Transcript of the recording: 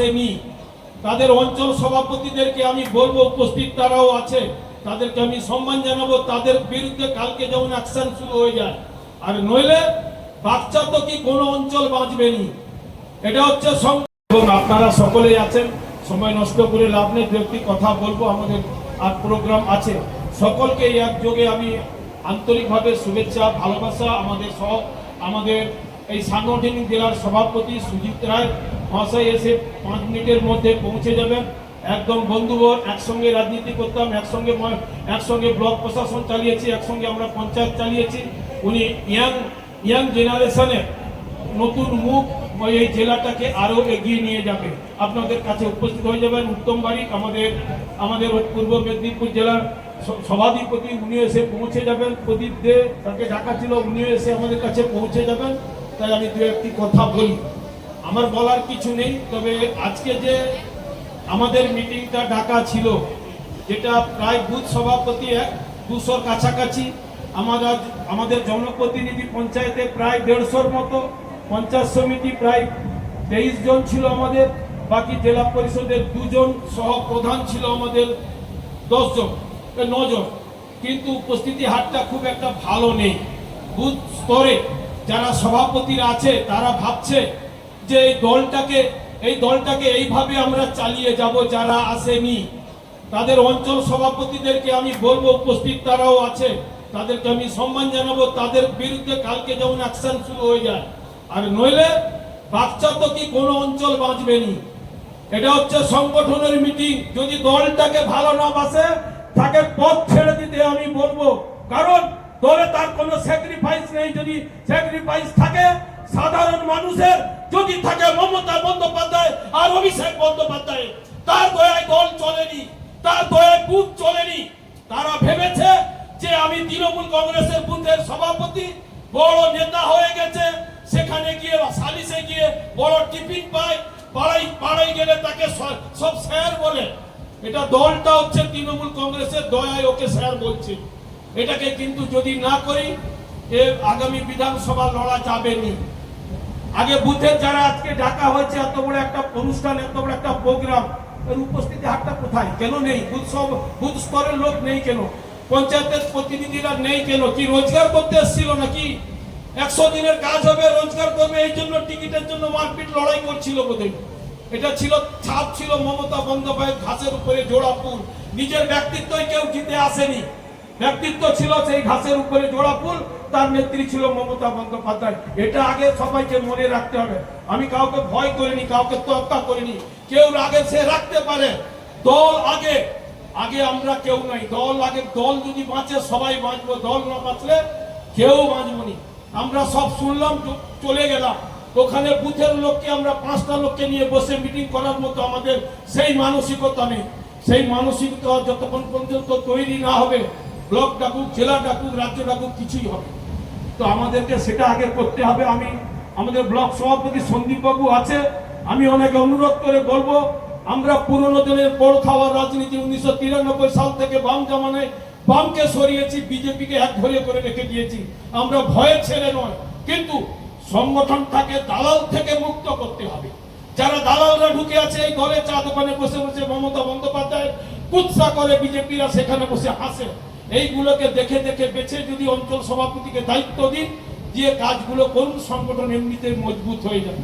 আসেনি তাদের অঞ্চল সভাপতিদেরকে আমি বলব, উপস্থিত তারাও আছে, তাদেরকে আমি সম্মান জানাব, তাদের বিরুদ্ধে কালকে যেমন অ্যাকশন শুরু হয়ে যায়। আর নইলে বাচ্চা তো কি কোনো অঞ্চল বাঁচবেনি এটা হচ্ছে এবং আপনারা সকলেই আছেন, সময় নষ্ট করে লাভ নেই একটি কথা বলব, আমাদের আর প্রোগ্রাম আছে। সকলকে এই একযোগে আমি আন্তরিকভাবে শুভেচ্ছা, ভালোবাসা, আমাদের সহ আমাদের এই সাংগঠনিক জেলার সভাপতি সুজিত রায় মহাশয় এসে পাঁচ মিনিটের মধ্যে পৌঁছে যাবেন। একদম বন্ধুবর, একসঙ্গে রাজনীতি করতাম, একসঙ্গে একসঙ্গে ব্লক প্রশাসন চালিয়েছি, একসঙ্গে আমরা পঞ্চায়েত চালিয়েছি। উনি ইয়াং ইয়াং জেনারেশনের নতুন মুখ এই জেলাটাকে আরও এগিয়ে নিয়ে যাবে। আপনাদের কাছে উপস্থিত হয়ে যাবেন উত্তম বারিক, আমাদের আমাদের পূর্ব মেদিনীপুর জেলার সভাধিপতি, উনি এসে পৌঁছে যাবেন। প্রদীপ দে তাকে ডাকা ছিল, উনিও এসে আমাদের কাছে পৌঁছে যাবেন। তাই আমি দু একটি কথা বলি। আমার বলার কিছু নেই, তবে আজকে যে আমাদের মিটিংটা ঢাকা ছিল, যেটা প্রায় বুথ সভাপতি এক, দুশোর কাছাকাছি আমাদের আমাদের জনপ্রতিনিধি পঞ্চায়েতে প্রায় দেড়শোর মতো পঞ্চায়েত সমিতি প্রায় তেইশ জন ছিল আমাদের, বাকি জেলা পরিষদের দুজন সহ প্রধান ছিল আমাদের দশজন নজন কিন্তু উপস্থিতি হারটা খুব একটা ভালো নেই। বুথ স্তরে যারা সভাপতিরা আছে, তারা ভাবছে যে এই দলটাকে এই দলটাকে এইভাবে আমরা চালিয়ে যাব যারা আসেনি তাদের অঞ্চল সভাপতিদেরকে আমি বলব, উপস্থিত তারাও আছে, তাদেরকে আমি সম্মান জানাব, তাদের বিরুদ্ধে কালকে যেমন অ্যাকশন শুরু হয়ে যায়। আর নইলে বাচ্চা তো কি কোনো অঞ্চল বাঁচবে বাঁচবেনি এটা হচ্ছে সংগঠনের মিটিং যদি দলটাকে ভালো না বাসে তাকে পথ ছেড়ে দিতে আমি বলব। কারণ দলে তার কোনো স্যাক্রিফাইস নেই। যদি স্যাক্রিফাইস থাকে সাধারণ মানুষের যদি থাকে মমতা বন্দ্যোপাধ্যায় আর অভিষেক বন্দ্যোপাধ্যায়, তার দয়ায় দল চলেনি, তার দয়ায় বুথ চলেনি। তারা ভেবেছে যে আমি তৃণমূল কংগ্রেসের বুথের সভাপতি, বড় নেতা হয়ে গেছে, সেখানে গিয়ে বা সালিশে গিয়ে বড় টিফিন পায়, পাড়াই পাড়াই গেলে তাকে সব স্যার বলে। এটা দলটা হচ্ছে তৃণমূল কংগ্রেসের দয়ায় ওকে স্যার বলছে। এটাকে কিন্তু যদি না করি, এ আগামী বিধানসভা লড়া যাবে নি। আগে বুথের যারা আজকে ডাকা হয়েছে, এত বড় একটা অনুষ্ঠান, এত বড় একটা প্রোগ্রাম, এর উপস্থিতি হারটা কোথায়? কেন নেই? বুথ সব, বুথ স্তরের লোক নেই কেন? পঞ্চায়েতের প্রতিনিধিরা নেই কেন? কি রোজগার করতে এসেছিল নাকি? একশো দিনের কাজ হবে, রোজগার করবে, এই জন্য টিকিটের জন্য মারপিট লড়াই করছিল বোধহয়। এটা ছিল, ছাপ ছিল মমতা বন্দ্যোপাধ্যায় ঘাসের উপরে জোড়াপুর নিজের ব্যক্তিত্বই কেউ জিতে আসেনি। ব্যক্তিত্ব ছিল সেই ঘাসের উপরে জোড়া ফুল তার নেত্রী ছিল মমতা বন্দ্যোপাধ্যায়। এটা আগে সবাইকে মনে রাখতে হবে। আমি কাউকে ভয় করিনি, কাউকে তোয়াক্কা করিনি। কেউ আগে সে রাখতে পারে। দল আগে। আগে আমরা কেউ নাই। দল আগে। দল যদি বাঁচে, সবাই বাঁচবো। দল না বাঁচলে কেউ বাঁচবো নি আমরা সব শুনলাম চলে গেলাম। ওখানে বুথের লোককে আমরা পাঁচটা লোককে নিয়ে বসে মিটিং করার মতো আমাদের সেই মানসিকতা নেই। সেই মানসিকতা যতক্ষণ পর্যন্ত তৈরি না হবে, ব্লক ডাকুক জেলা ডাকুক রাজ্য ডাকুক কিছুই হবে তো আমাদেরকে সেটা আগে করতে হবে। আমি, আমাদের ব্লক সভাপতি সন্দীপ বাবু আছে। আমি অনেক অনুরোধ করে বলব, আমরা পুরনো দিনের বড় খাওয়ার রাজনীতি উনিশশো তিরানব্বই সাল থেকে বাম জামানায় বামকে সরিয়েছি, বিজেপিকে এক ধরে করে রেখে দিয়েছি। আমরা ভয়ে ছেড়ে নয়, কিন্তু সংগঠনটাকে দালাল থেকে মুক্ত করতে হবে। যারা দালালরা ঢুকে আছে এই ঘরে চা দোকানে বসে বসে মমতা বন্দ্যোপাধ্যায় কুৎসা করে বিজেপিরা সেখানে বসে হাসে। এইগুলোকে দেখে দেখে বেছে যদি অঞ্চল সভাপতিকে দায়িত্ব দিন যে কাজগুলো করুন, সংগঠন এমনিতে মজবুত হয়ে যাবে।